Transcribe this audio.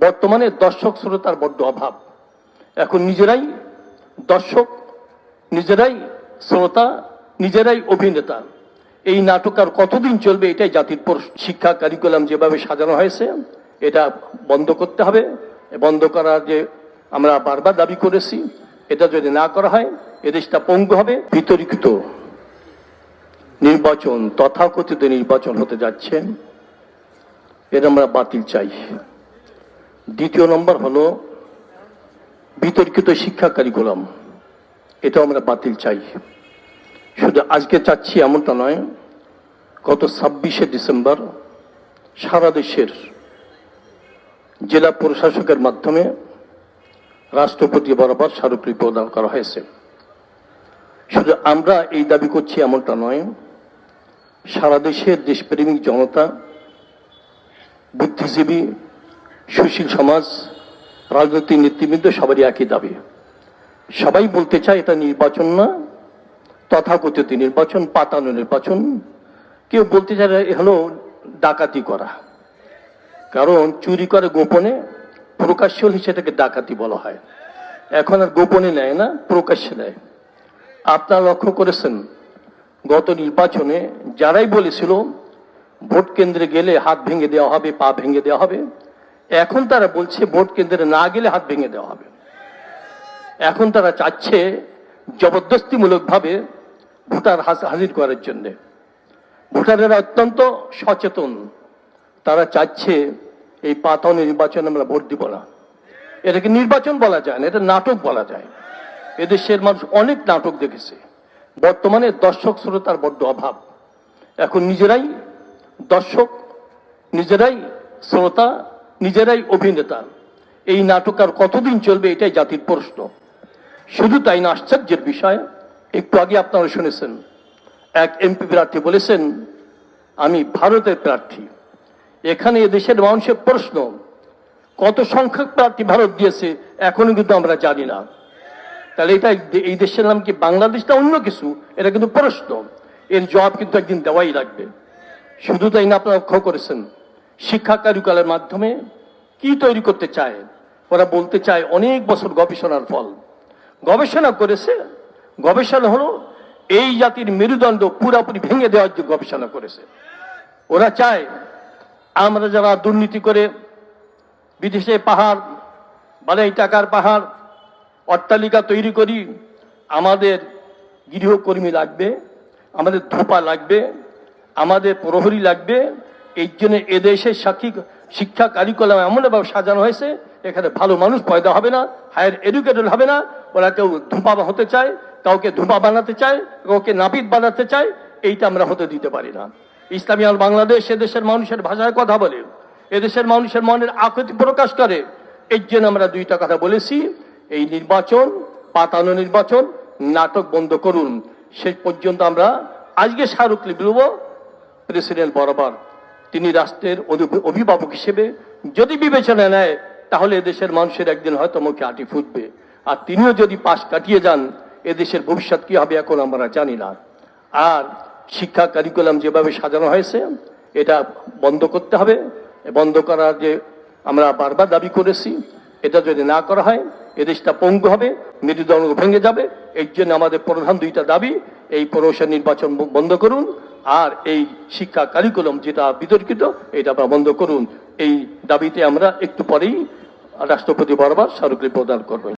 বর্তমানে দর্শক শ্রোতার বড্ড অভাব। এখন নিজেরাই দর্শক, নিজেরাই শ্রোতা, নিজেরাই অভিনেতা। এই নাটক আর কতদিন চলবে এটাই জাতির প্রশ্ন। শিক্ষা কারিকুলাম যেভাবে সাজানো হয়েছে, এটা বন্ধ করতে হবে। বন্ধ করার যে আমরা বারবার দাবি করেছি, এটা যদি না করা হয়, এদেশটা পঙ্গু হবে, বিতর্কিত। নির্বাচন, তথাকথিত নির্বাচন হতে যাচ্ছে। এটা আমরা বাতিল চাই। দ্বিতীয় নম্বর হলো বিতর্কিত শিক্ষা কারিকুলাম এটাও আমরা বাতিল চাই। শুধু আজকে চাচ্ছি এমনটা নয়, গত ছাব্বিশে ডিসেম্বর সারা দেশের জেলা প্রশাসকের মাধ্যমে রাষ্ট্রপতি বরাবর স্মারকলিপি প্রদান করা হয়েছে। শুধু আমরা এই দাবি করছি এমনটা নয়, সারা দেশের দেশপ্রেমিক জনতা, বুদ্ধিজীবী সুশীল সমাজ, রাজনৈতিক নেতৃবৃন্দ সবারই একই দাবি। সবাই বলতে চায় এটা নির্বাচন না, তথাকথিত নির্বাচন, পাতানো নির্বাচন। কেউ বলতে চায় হলো ডাকাতি করা। কারণ চুরি করে গোপনে প্রকাশ্য হলে সেটাকে ডাকাতি বলা হয়। এখন আর গোপনে নেয় না, প্রকাশ্যে নেয়। আপনারা লক্ষ্য করেছেন, গত নির্বাচনে যারাই বলেছিল, ভোট কেন্দ্রে গেলে হাত ভেঙে দেওয়া হবে, পা ভেঙে দেওয়া হবে এখন তারা বলছে ভোট কেন্দ্রে না গেলে হাত ভেঙে দেওয়া হবে। এখন তারা চাচ্ছে জবরদস্তিমূলকভাবে ভোটার হাজ- হাজির করার জন্য। ভোটারেরা অত্যন্ত সচেতন। তারা চাচ্ছে এই পাতাও নির্বাচনে আমরা ভোট দিব না। এটাকে নির্বাচন বলা যায় না, এটা নাটক বলা যায়। এদেশের মানুষ অনেক নাটক দেখেছে। বর্তমানে দর্শক শ্রোতার বড্ড অভাব। এখন নিজেরাই দর্শক, নিজেরাই শ্রোতা নিজেরাই অভিনেতা। এই নাটক আর কতদিন চলবে এটাই জাতির প্রশ্ন। শুধু তাই না, আশ্চর্যের বিষয়, একটু আগে আপনারা শুনেছেন, এক এমপি প্রার্থী বলেছেন, আমি ভারতের প্রার্থী। এখানে দেশের মানুষের প্রশ্ন, কত সংখ্যক প্রার্থী ভারত দিয়েছে এখনও কিন্তু আমরা জানি না। তাহলে এটা এই দেশের নাম কি বাংলাদেশটা অন্য কিছু? এটা কিন্তু প্রশ্ন। এর জবাব কিন্তু একদিন দেওয়াই লাগবে। শুধু তাই না, আপনারা লক্ষ্য করেছেন শিক্ষা কারিকুলার মাধ্যমে কি তৈরি করতে চায়? ওরা বলতে চায় অনেক বছর গবেষণার ফল। গবেষণা করেছে, গবেষণা হলো এই জাতির মেরুদণ্ড পুরাপুরি ভেঙে দেওয়ার যে গবেষণা করেছে। ওরা চায় আমরা যারা দুর্নীতি করে বিদেশে পাহাড়, বালাই টাকার পাহাড়, অট্টালিকা তৈরি করি, আমাদের গৃহকর্মী লাগবে, আমাদের ধোপা লাগবে, আমাদের প্রহরী লাগবে এই জন্য এদেশের সাক্ষী, শিক্ষা কারিকুলাম এমনভাবে সাজানো হয়েছে, এখানে ভালো মানুষ পয়দা হবে না হায়ার এডুকেটেড হবে না, ওরা কেউ ধোপা হতে চায়, কাউকে ধোপা বানাতে চায়, কাউকে নাপিত বানাতে চায়, এইটা আমরা হতে দিতে পারি না। ইসলামী আল বাংলাদেশ এদেশের মানুষের ভাষায় কথা বলে, এদেশের মানুষের মনের আকৃতি প্রকাশ করে, এর জন্য আমরা দুইটা কথা বলেছি, এই নির্বাচন, পাতানো নির্বাচন, নাটক বন্ধ করুন। শেষ পর্যন্ত আমরা আজকে স্মারকলিপি দেবো প্রেসিডেন্ট বরাবর তিনি রাষ্ট্রের অভিভাবক হিসেবে যদি বিবেচনা নেয়, তাহলে এদেশের মানুষের একদিন হয়তো মুখে আটি ফুটবে। আর তিনিও যদি পাশ কাটিয়ে যান, এদেশের ভবিষ্যৎ কি হবে এখন আমরা জানি না। আর শিক্ষা কারিকুলাম যেভাবে সাজানো হয়েছে, এটা বন্ধ করতে হবে। বন্ধ করার যে আমরা বারবার দাবি করেছি, এটা যদি না করা হয়, এদেশটা পঙ্গু হবে মেরুদণ্ড ভেঙে যাবে। এর জন্য আমাদের প্রধান দুইটা দাবি, এই পৌরসভা নির্বাচন বন্ধ করুন আর এই শিক্ষা কারিকুলাম যেটা বিতর্কিত, এটা আপনারা বন্ধ করুন। এই দাবিতে আমরা একটু পরেই রাষ্ট্রপতি বরাবর স্মারকলিপি প্রদান করবেন